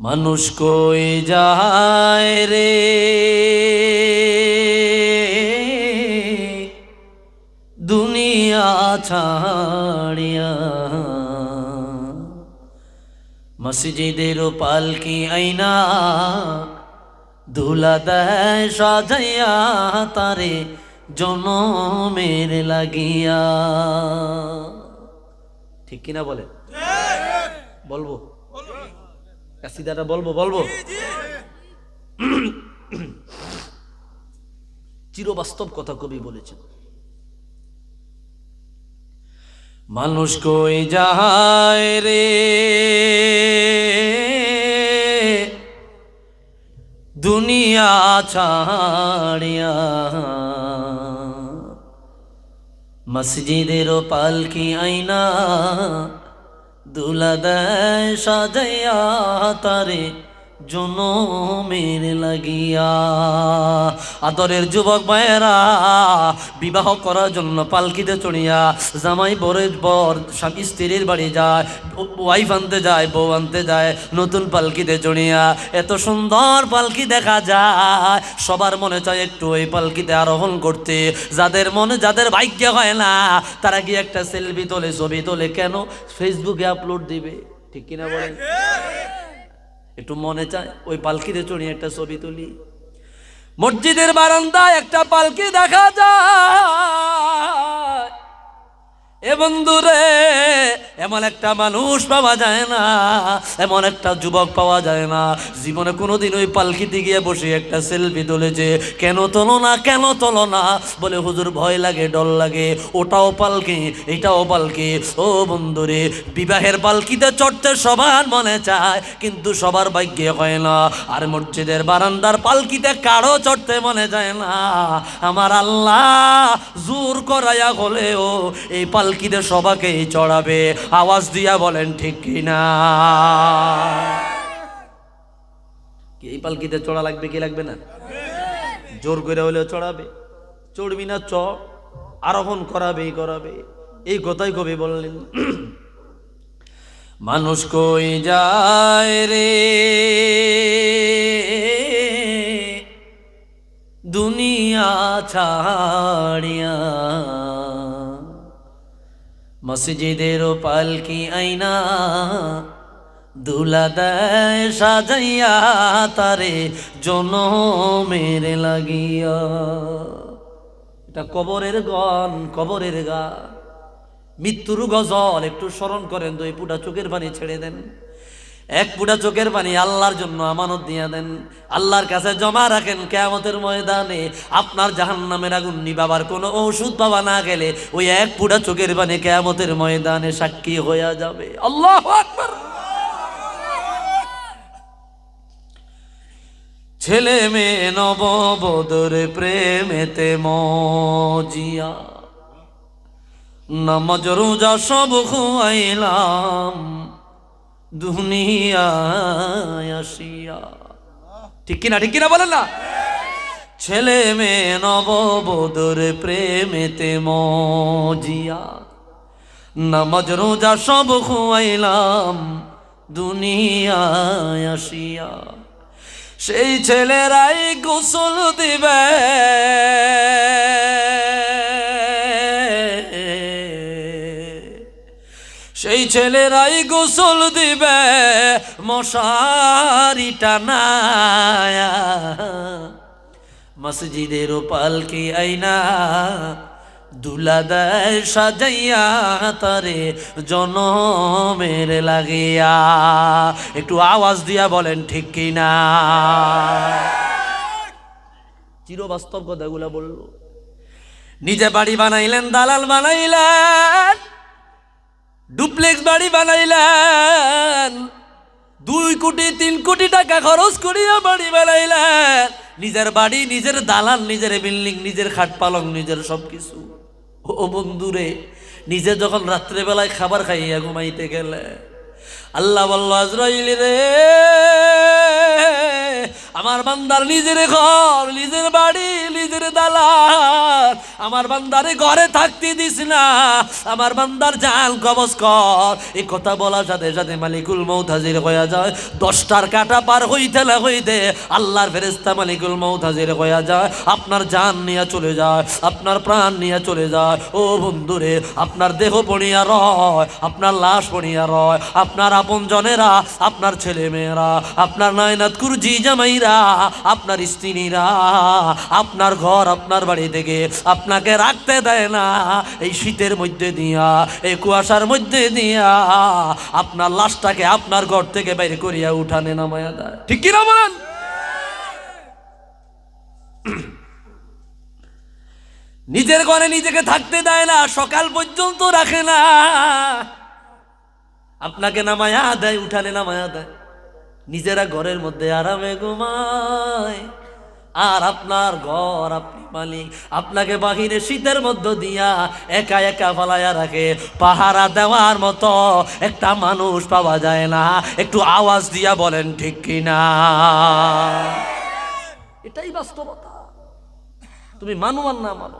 মানুষ কই যায় রে? দুনিয়া ছাড়িয়া মসজিদের পালকি আইনা ধুলা দেয় সাজাইয়া তারে জনমের লাগিয়া। ঠিক কিনা বলে? বলব? কাসিদাটা বলব বলব? চিরবাস্তব কথা কবি বলেছেন। মানুষ কই যায় রে? দুনিয়া ছাড়িয়া মসজিদের পালকি আইনা দুলা দেয় সাজাইয়া তারে জনমের লাগিয়া। আদরের যুবক ভাইয়েরা, বিবাহ করার জন্য পালকিতে চড়িয়া জামাই বরের বর, স্বামী স্ত্রীর বাড়ি যায়, ওয়াইফ আনতে যায়, বউ আনতে যায়, নতুন পালকিতে চড়িয়া। এত সুন্দর পালকি দেখা যায়। সবার মনে চায় একটু ওই পালকিতে আরোহণ করতে। যাদের মনে, যাদের ভাগ্য হয় না, তারা কি একটা সেলফি তোলে, ছবি তোলে। কেন? ফেসবুকে আপলোড দিবে। ঠিক কিনা বলেন? একটু মনে চায়, ওই পালকিতে চড়িয়ে একটা ছবি তুলি। মসজিদের বারান্দায় একটা পালকি দেখা যায়। এ বন্ধুরে, এমন একটা মানুষ পাওয়া যায় না, এমন একটা যুবক পাওয়া যায় না। জীবনে কোনোদিন ওই পালকিতে গিয়ে বসে একটা সেলফি তুলেছে, কেন তোলো না, কেন তোলো না? বলে, হুজুর, ভয় লাগে, ডর লাগে, ওটাও পালকি, এটাও পালকি। ও বন্ধুরে, বিবাহের পালকিতে চড়তে সবার মনে চায়, কিন্তু সবার ভাগ্যে হয় না। আর মসজিদের বারান্দার পালকিতে কারও চড়তে মনে যায় না। আমার আল্লাহ জোর করাইয়া হলেও এই পালকিতে সবাকে চড়াবে। আওয়াজ দিয়া বলেন, ঠিক কিনা এই পালকিতে চড়া লাগবে, কি লাগবে না? জোর করে হলেও চড়াবে। চড়বি না, চ। আরোহণ করাবেই করাবে। এই কথাই কবি বললেন। মানুষ কই যায় রে? দুনিয়া ছাড়িয়া মসজিদের পালকি আইনা? দুলা দেয় সাজাইয়া তারে জন মেরে লাগিয়া। এটা কবরের গন কবরের গা। মৃত্যুর গজল, একটু স্মরণ করেন, দুই পুটা চোখের পানি ছেড়ে দেন। এক পুটা চোখের পানি আল্লাহর জন্য আমানত দিয়া দেন। আল্লাহর কাছে জমা রাখেন কেয়ামতের ময়দানে। আপনার জাহান্নামের আগুন নিবাবার কোনো ঔষধ পাওয়া না গেলে ওই এক পুটা চোখের পানি কেয়ামতের ময়দানে সাক্ষী হইয়া যাবে। আল্লাহ ছেলে মেয়ে নববধূর প্রেমেতে মজিয়া। নামাজ, রোজা সব খুয়াইলাম। দুনিয়ায় আসিয়া। ঠিক কিনা ঠিক কিনা বলেন না? ছেলে মেয়ে নববধূর প্রেমেতে মজিয়া। নামাজ, রোজা সব খুয়াইলাম দুনিয়ায় আসিয়া। সেই ছেলেরাই গোসল দিবে। সেই ছেলেরাই গোসল দিবে মশারি টানায়া মসজিদের পালকি আইনা দুলা দেয় সাজাইয়া, তারে জনমের লাগিয়া। একটু আওয়াজ দিয়া বলেন, ঠিক কিনা চিরবাস্তব কথাগুলা বলল। নিজে বাড়ি বানাইলেন, দালাল বানাইলেন। ডুপ্লেক্স বাড়ি বানাইলেন। দুই কোটি, তিন কোটি টাকা খরচ করিয়া বাড়ি বানাইলেন। নিজের বাড়ি, নিজের দালান নিজের বিল্ডিং, নিজের খাট পালং, নিজের সব কিছু ও বন্ধুরে, নিজে যখন রাত্রেবেলায় খাবার খাইয়া ঘুমাইতে গেলে, আল্লাহ বল্ল, আজরাইল রে। আমার বান্দার নিজের ঘর, নিজের বাড়ি, নিজের দালাল। আমার বান্দারে ঘরে থাকতে দিস না। আমার বান্দার জাল কবজ কর। এই কথা বলার সাথে সাথে মালিকুল মৌত হাজির হয়ে যায়। দশটার কাটা পার হইতে না হইতে আল্লাহর ফেরেস্তা মালিকুল মৌত হাজির হয়ে যায়। আপনার জান নিয়ে চলে যায়, আপনার প্রাণ নিয়ে চলে যায়। ও বন্ধুরে, আপনার দেহ পড়িয়া রয়, আপনার লাশ পড়িয়া রয়, আপনার আপন জনেরা আপনার ছেলে মেয়েরা আপনার নয়নাথ কুরজি জামাইরা আপনার স্ত্রীরা, আপনার ঘর, আপনার বাড়ি থেকে আপনাকে রাখতে দেয় না। এই শীতের মধ্যে দিয়া, এই কুয়াশার মধ্যে দিয়া আপনার লাশটাকে আপনার ঘর থেকে বাইরে করিয়া উঠানে নামায়া দেয়। ঠিক কিনা বলেন? নিজের ঘরে নিজেকে থাকতে দেয় না, সকাল পর্যন্ত রাখে না। আপনাকে নামায়া দেয়, উঠানে নামায়া দেয়। নিজেরা ঘরের মধ্যে আরামে ঘুমায়। আর আপনার ঘর, আপনি মালিক, আপনাকে বাহিরে শীতের মধ্য দিয়া একা একা ফালাইয়া রাখে। পাহারা দেওয়ার মতো একটা মানুষ পাওয়া যায় না। একটু আওয়াজ দিয়া বলেন, ঠিক কিনা এটাই বাস্তবতা। তুমি মানো আর না মানো।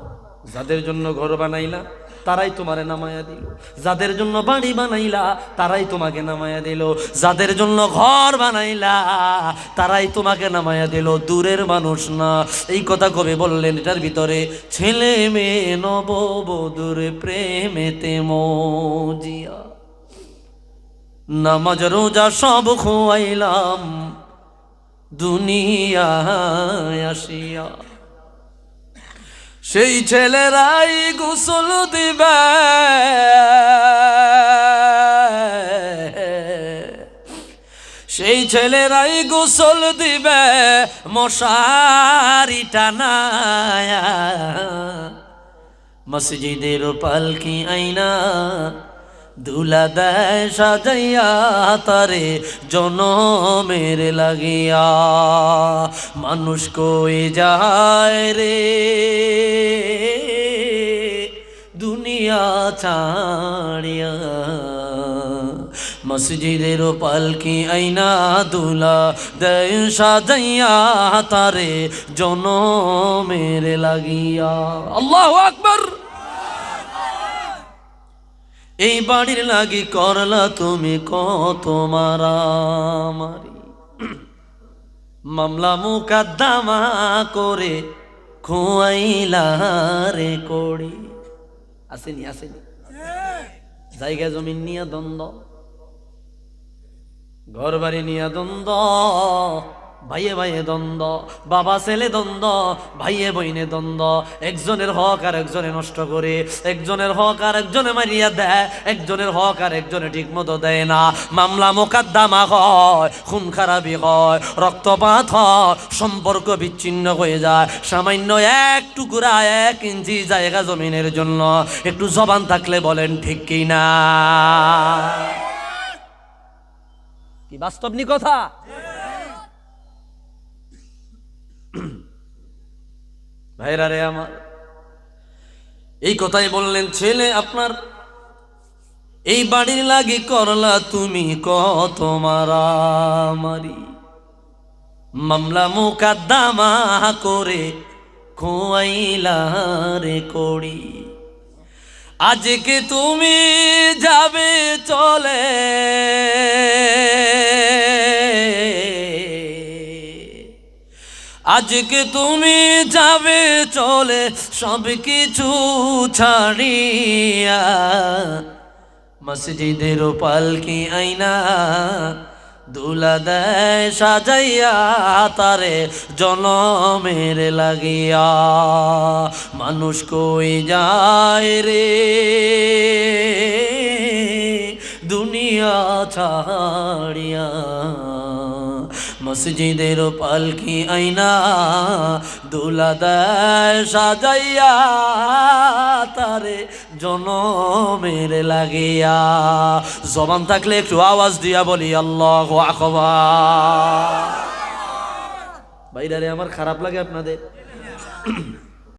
যাদের জন্য ঘর বানাইলা তারাই তোমারে নামায়া দিল। যাদের জন্য বাড়ি বানাইলা, তারাই তোমাকে নামায়া দিল। যাদের জন্য ঘর বানাইলা, তারাই তোমাকে নামায়া দিল। দূরের মানুষ না। এই কথা কবে বললেন, এটার ভিতরে ছেলে মেয়ে নববধূর প্রেমেতে মজিয়া। নামাজ, রোজা সব খোয়াইলাম দুনিয়া আসিয়া। সেই ছেলেরাই গোসল দিবে। সেই ছেলেরাই গোসল দিবে মশারি টানায়া। মসজিদের পালকি আইনা দুলা দেয় সাজাইয়া তারে জনমের লাগিয়া। মানুষ কই যায় রে? দুনিয়া ছাড়িয়া। মসজিদের পালকি আইনা দুলা দেয় সাজাইয়া তারে জনমের লাগিয়া। আল্লাহু আকবার এই বাড়ির লাগি করলা তুমি কত মারামারি। মামলা মুকাদ্দামা করে খুয়াইলা রে করি আসেনি আসেনি। জায়গা জমিন নিয়ে দ্বন্দ্ব। ঘর বাড়ি নিয়ে দ্বন্দ্ব। ভাইয়ে ভাইয়ে দ্বন্দ্ব, বাবা ছেলে দ্বন্দ্ব, ভাইয়ে বইনে দ্বন্দ্ব। একজনের হক আর একজনে নষ্ট করে, একজনের হক আর একজনে মারিয়া দেয়, একজনের হক আর একজনে ঠিক মতো দেয় না। মামলা মোকাদ্দামা হয়, খুন খারাপি হয়, রক্তপাত হয়, সম্পর্ক বিচ্ছিন্ন হয়ে যায়। সামান্য এক টুকুরা এক ইঞ্চি জায়গা জমিনের জন্য একটু জবান থাকলে বলেন, ঠিক কি না? কি বাস্তবনি কথা? ভাইরা রে আমার। এই কথাই বললেন ছেলে আপনার, এই বাড়ির লাগি করলা তুমি কত মারামারি। মামলা মুকাদ্দামা করে খোয়াইলা রে করি আজকে তুমি যাবে চলে আজকে তুমি যাবে চলে সব কিছু ছাড়িয়া। মসজিদের পালকি আইনা দুলা দেয় সাজাইয়া তারে জনমের লাগিয়া। মানুষ কই যায় রে? দুনিয়া ছাড়িয়া। মসজিদের পালকি আইনা? দুলা দেয় সাজাইয়া, তারে জনমের লাগিয়া। জবান থাকলে একটু আওয়াজ দিয়া বলি, আল্লাহ আকবা বাইরে আমার খারাপ লাগে আপনাদের?